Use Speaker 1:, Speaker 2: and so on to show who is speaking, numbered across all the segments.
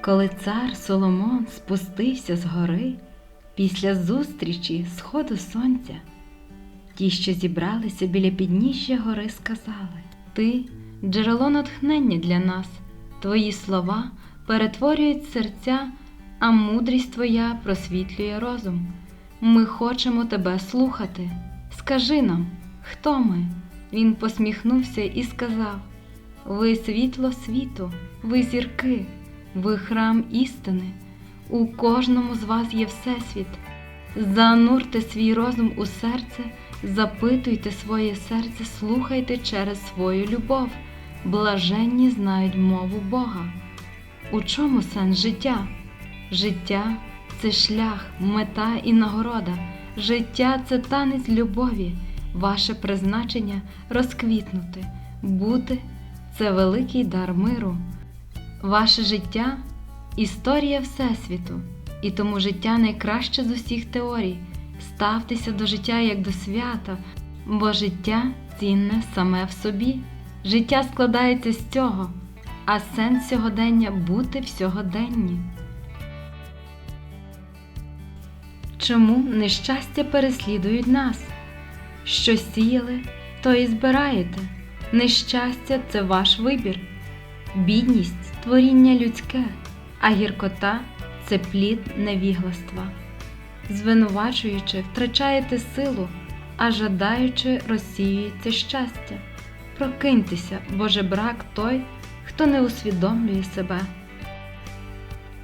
Speaker 1: Коли цар Соломон спустився з гори після зустрічі сходу сонця, ті, що зібралися біля підніжжя гори, сказали: Ти джерело натхнення для нас, твої слова перетворюють серця, а мудрість твоя просвітлює розум. Ми хочемо тебе слухати. Скажи нам, хто ми? Він посміхнувся і сказав: Ви світло світу, ви зірки, ви храм істини. У кожному з вас є Всесвіт. Занурте свій розум у серце, запитуйте своє серце, слухайте через свою любов. Блаженні знають мову Бога. У чому сенс життя? Життя це шлях, мета і нагорода. Життя це танець любові, ваше призначення розквітнути, бути це великий дар миру. Ваше життя історія Всесвіту, і тому життя найкраще з усіх теорій. Ставтеся до життя як до свята, бо життя цінне саме в собі. Життя складається з цього, а сенс сьогодення бути в сьогоденні. Чому нещастя переслідують нас? Що сіяли, то і збираєте. Нещастя це ваш вибір, бідність творіння людське, а гіркота це плід невігластва. Звинувачуючи, втрачаєте силу, а жадаючи, розсіюється щастя. Прокиньтеся, бо жебрак той, хто не усвідомлює себе.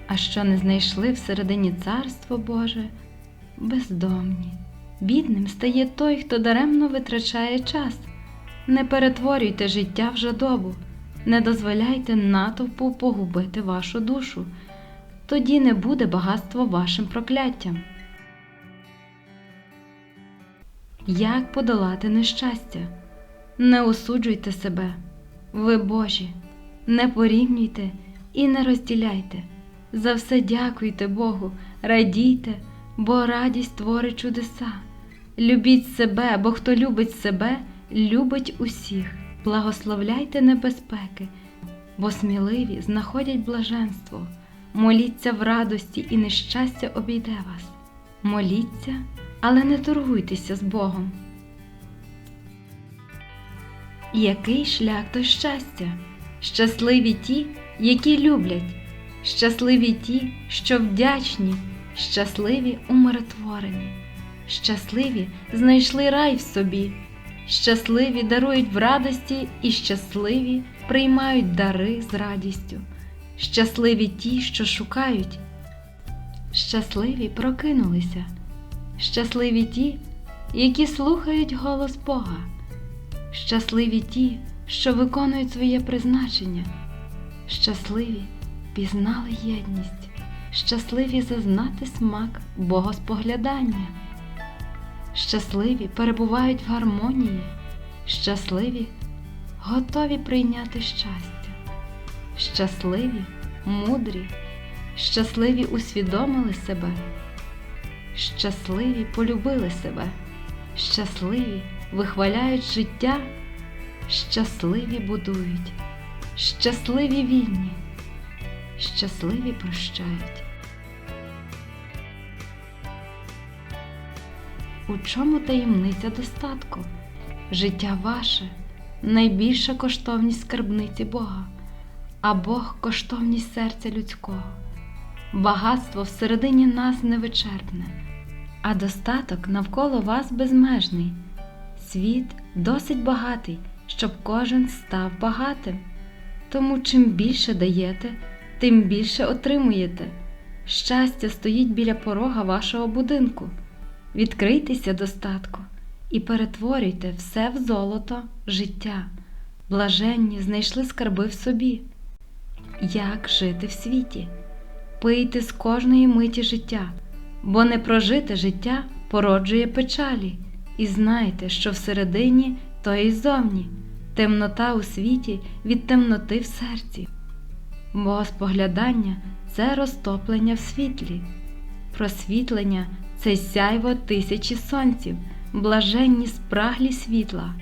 Speaker 1: А що не знайшли всередині Царство Боже, бездомні. Бідним стає той, хто даремно витрачає час. Не перетворюйте життя в жадобу, не дозволяйте натовпу погубити вашу душу, тоді не буде багатство вашим прокляттям. Як подолати нещастя? Не осуджуйте себе, ви Божі, не порівнюйте і не розділяйте. За все дякуйте Богу, радійте, бо радість творить чудеса. Любіть себе, бо хто любить себе, любить усіх. Благословляйте небезпеки, бо сміливі знаходять блаженство. Моліться в радості, і нещастя обійде вас. Моліться, але не торгуйтеся з Богом. Який шлях до щастя? Щасливі ті, які люблять, щасливі ті, що вдячні, щасливі умиротворені, щасливі знайшли рай в собі, щасливі дарують в радості і щасливі приймають дари з радістю, щасливі ті, що шукають, щасливі прокинулися, щасливі ті, які слухають голос Бога. Щасливі ті, що виконують своє призначення, щасливі пізнали єдність, щасливі зазнати смак богоспоглядання, щасливі перебувають в гармонії, щасливі готові прийняти щастя, щасливі, мудрі, щасливі усвідомили себе, щасливі полюбили себе, щасливі вихваляють життя, щасливі будують, щасливі вільні, щасливі прощають. У чому таємниця достатку? Життя ваше найбільша коштовність скарбниці Бога, а Бог коштовність серця людського. Багатство всередині нас невичерпне, а достаток навколо вас безмежний. Світ досить багатий, щоб кожен став багатим. Тому чим більше даєте, тим більше отримуєте. Щастя стоїть біля порога вашого будинку. Відкрийтеся достатку і перетворюйте все в золото життя. Блаженні знайшли скарби в собі. Як жити в світі? Пийте з кожної миті життя, бо не прожите життя породжує печалі. І знайте, що всередині, то і зовні, темнота у світі від темноти в серці. Богоспоглядання це розтоплення в світлі, просвітлення це сяйво тисячі сонців, блаженні спраглі світла.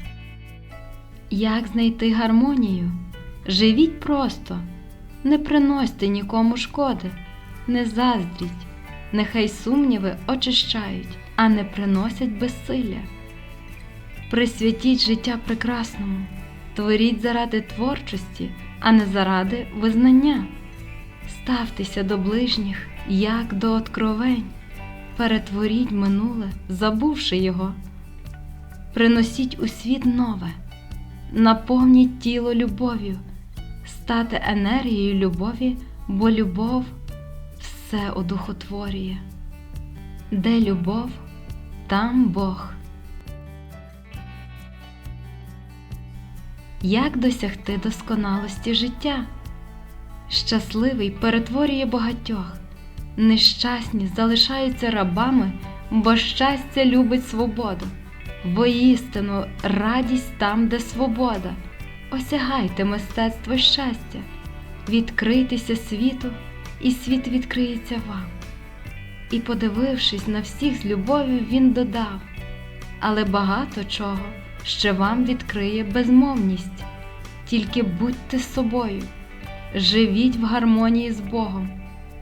Speaker 1: Як знайти гармонію? Живіть просто, Не приносьте нікому шкоди, не заздріть, нехай сумніви очищають, а не приносять безсилля. Присвятіть життя прекрасному, творіть заради творчості, а не заради визнання. Ставтеся до ближніх, як до откровень, перетворіть минуле, забувши його. Приносіть у світ нове, наповніть тіло любов'ю, стати енергією любові, бо любов все одухотворює. Де любов, там Бог. Як досягти досконалості життя? Щасливий перетворює багатьох, нещасні залишаються рабами, бо щастя любить свободу. Воістину радість там, де свобода. Осягайте мистецтво щастя, відкрийтеся світу, і світ відкриється вам. І, подивившись на всіх з любов'ю, він додав, але багато чого ще вам відкриє безмовність. Тільки будьте собою, живіть в гармонії з Богом,